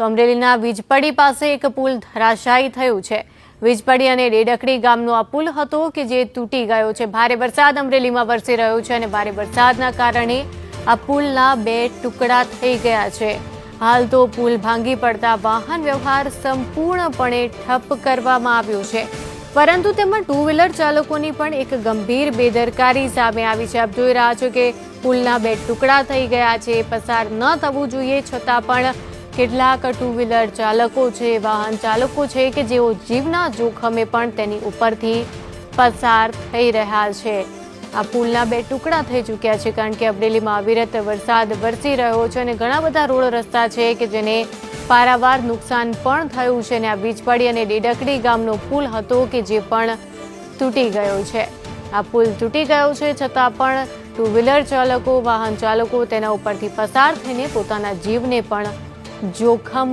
તો અમરેલીના વીજપડી પાસે એક પુલ ધરાશાયી થયું છે. વીજપડી અને ડેડકડી ગામનો આ પુલ હતો કે જે તૂટી ગયો છે. ભારે વરસાદ અમરેલીમાં વરસી રહ્યો છે અને ભારે વરસાદના કારણે આ પુલના બે ટુકડા થઈ ગયા છે. હાલ તો પુલ ભાંગી પડતા વાહન વ્યવહાર સંપૂર્ણપણે ઠપ કરવામાં આવ્યો છે. પરંતુ તેમાં ટુ વ્હીલર ચાલકોની પણ એક ગંભીર બેદરકારી સામે આવી છે. આપ જોઈ રહ્યા છો કે પુલના બે ટુકડા થઈ ગયા છે. પસાર ન થવું જોઈએ છતાં પણ કેટલાક ટુ વ્હીલર ચાલકો છે, વાહન ચાલકો છે કે જેઓ જીવના જોખમે પણ તેની ઉપરથી પસાર થઈ રહ્યા છે. આ પુલના બે ટુકડા થઈ ચૂક્યા છે કારણ કે અમરેલીમાં અવિરત વરસાદ વરસી રહ્યો છે અને ઘણા બધા રોડ રસ્તા છે કે જેને પારાવાર નુકસાન પણ થયું છે અને આ વીજપાડી અને ડેડકડી ગામનો પુલ હતો કે જે પણ તૂટી ગયો છે. આ પુલ તૂટી ગયો છે છતાં પણ ટુ વ્હીલર ચાલકો, વાહન ચાલકો તેના ઉપરથી પસાર થઈને પોતાના જીવને પણ જોખમ